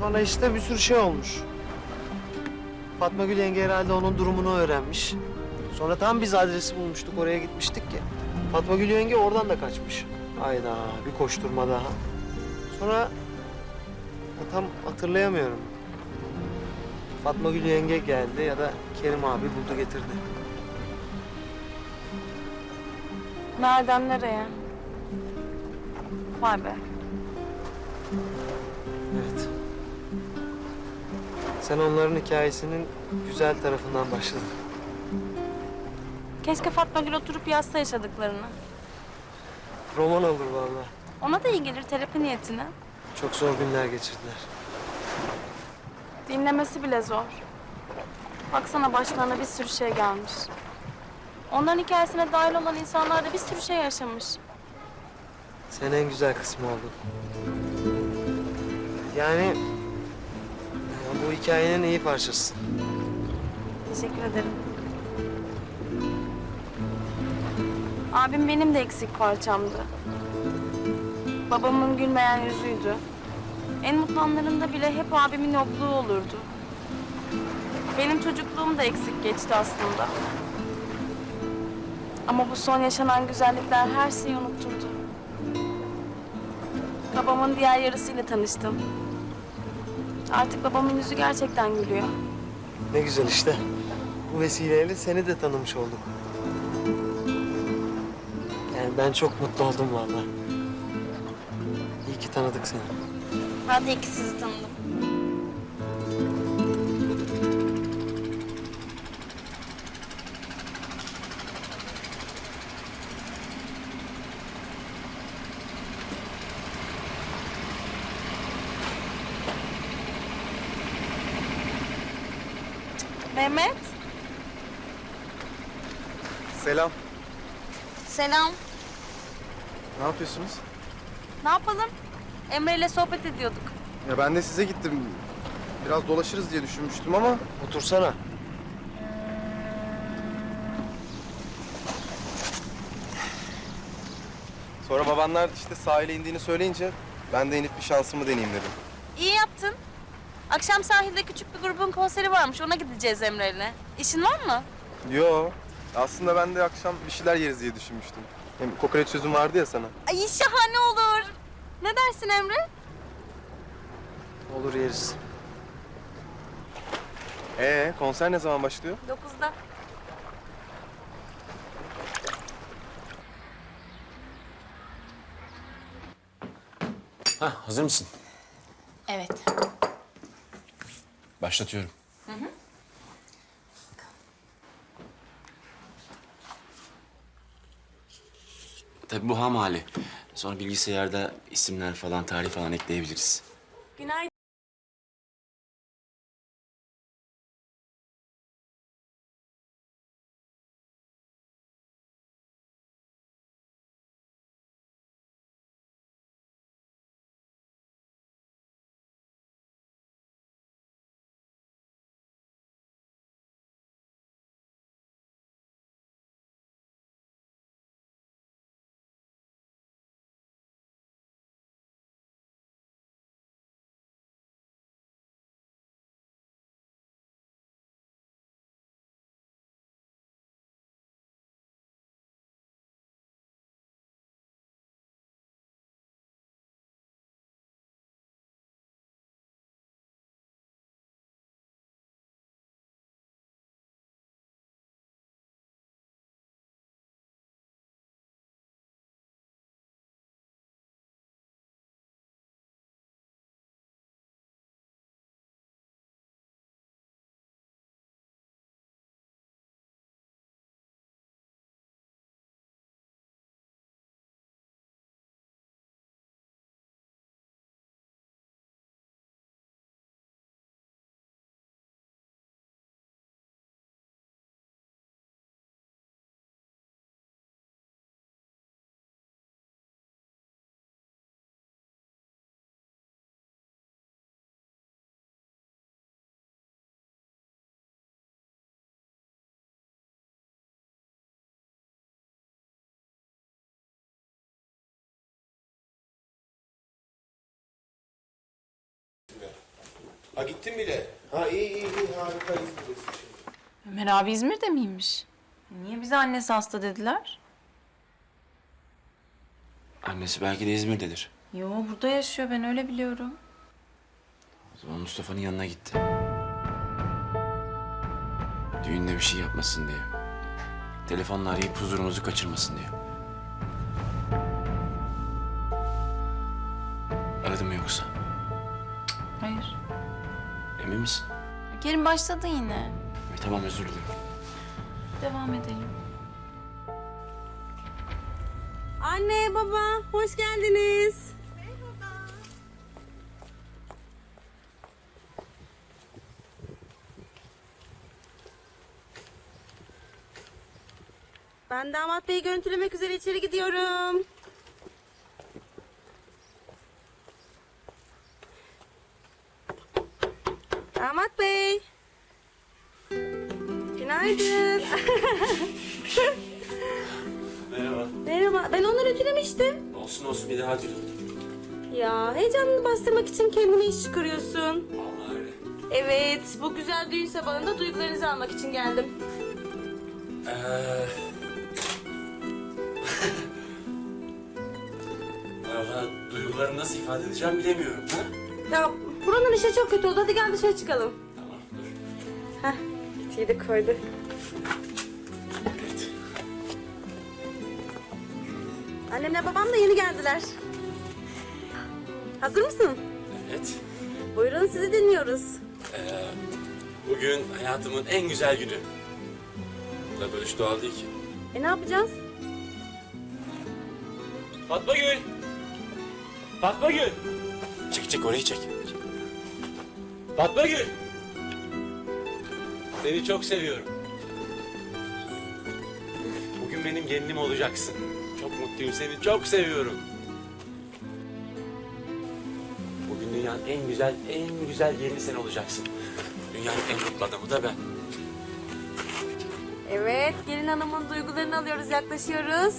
Sonra işte bir sürü şey olmuş. Fatma Gül yenge herhalde onun durumunu öğrenmiş. Sonra tam biz adresi bulmuştuk, oraya gitmiştik ki. Fatma Gül yenge oradan da kaçmış. Hayda, bir koşturma daha. Sonra tam hatırlayamıyorum. Fatma Gül yenge geldi ya da Kerim abi buldu getirdi. Nereden nereye? Vay be. Sen onların hikayesinin güzel tarafından başladın. Keşke Fatma Gül oturup yazsa yaşadıklarını. Roman olur vallahi. Ona da iyi gelir terapi niyetine. Çok zor günler geçirdiler. Dinlemesi bile zor. Baksana başlarına bir sürü şey gelmiş. Onların hikayesine dahil olan insanlar da bir sürü şey yaşamış. Sen en güzel kısmı oldun. Yani ya bu hikayenin iyi parçası. Teşekkür ederim. Abim benim de eksik parçamdı. Babamın gülmeyen yüzüydü. En mutlu anlarında bile hep abimin yokluğu olurdu. Benim çocukluğum da eksik geçti aslında. Ama bu son yaşanan güzellikler her şeyi unutturdu. Babamın diğer yarısıyla tanıştım. Artık babamın yüzü gerçekten gülüyor. Ne güzel işte. Bu vesileyle seni de tanımış olduk. Yani ben çok mutlu oldum vallahi. İyi ki tanıdık seni. Ben de iki sizi tanıdım. Mehmet, Selam. selam. Ne yapıyorsunuz? Ne yapalım? Emre ile sohbet ediyorduk. Ya ben de size gittim. Biraz dolaşırız diye düşünmüştüm ama Otursana. sonra babanlar işte sahile indiğini söyleyince ben de inip bir şansımı deneyeyim dedim. İyi yaptın. Akşam sahilde küçük bir grubun konseri varmış. Ona gideceğiz Emre'yle. İşin var mı? Yo. Aslında ben de akşam bir şeyler yeriz diye düşünmüştüm. Hem kokoreç sözüm vardı ya sana. Ay şahane olur. Ne dersin Emre? Olur yeriz. Ee, konser ne zaman başlıyor? Dokuzda. Ha, hazır mısın? Evet. Başlatıyorum. Tabii bu ham hali. Sonra bilgisayarda isimler falan, tarih falan ekleyebiliriz. Ha gittin bile. Ha iyi iyi iyi harika İzmir'desin şimdi. Ömer abi İzmir'de miymiş? Niye bize annesi hasta dediler? Annesi belki de İzmir'dedir. Yo burada yaşıyor ben öyle biliyorum. O zaman Mustafa'nın yanına gitti. Düğünde bir şey yapmasın diye. Telefonla arayıp huzurumuzu kaçırmasın diye. Aradı mı yoksa? Hayır. Emin misin? Kerim başladı yine. E, tamam özür dilerim. Devam edelim. Anne, baba, hoş geldiniz. Ben damat beyi görüntülemek üzere içeri gidiyorum. Damat bey. Günaydın. Merhaba. Merhaba, ben onları ütülemiştim. Olsun olsun bir daha dilerim. Ya heyecanını bastırmak için kendine iş çıkarıyorsun. Vallahi öyle. Evet, bu güzel düğün sabahında duygularınızı almak için geldim. Ee... Valla duygularımı nasıl ifade edeceğim bilemiyorum. Ha? Ya buranın işi çok kötü oldu. Hadi gel dışarı çıkalım. Tamam dur. Heh, itiyi de koydu. Annemle babam da yeni geldiler. Hazır mısın? Evet. Buyurun sizi dinliyoruz. Bugün hayatımın en güzel günü. Da böyle doğal değil ki. E ne yapacağız? Fatma Gül! Fatma Gül! Çek orayı çek. Fatma Gül! Seni çok seviyorum. Bugün benim gelinim olacaksın. Çok mutluyum seni çok seviyorum. Bugün dünyanın en güzel, en güzel gelini sen olacaksın. Dünyanın en mutlu adamı da ben. Evet, gelin hanımın duygularını alıyoruz, yaklaşıyoruz.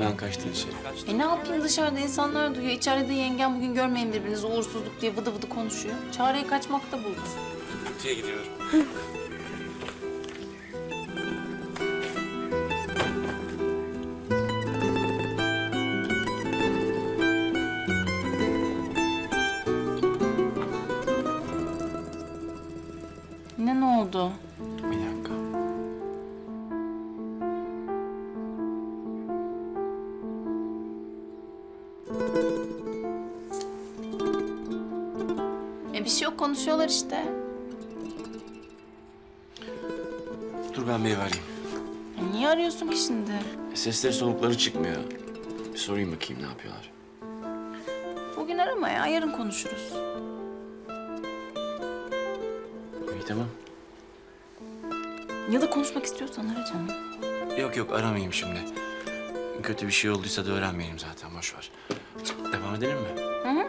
Hemen kaçtın içeri. E ne yapayım dışarıda insanlar duyuyor. İçeride de yengem bugün görmeyin birbirinizi uğursuzluk diye vıdı vıdı konuşuyor. Çareyi kaçmakta buldum. Kutuya gidiyorum. Yine ne oldu? Bir konuşuyorlar işte. Dur ben bir arayayım. E niye arıyorsun ki şimdi? Sesleri solukları çıkmıyor. Bir sorayım bakayım ne yapıyorlar. Bugün arama ya yarın konuşuruz. İyi tamam. Ya da konuşmak istiyorsan ara canım. Yok yok aramayayım şimdi. Kötü bir şey olduysa da öğrenmeyelim zaten boş ver. Devam edelim mi? Hı hı.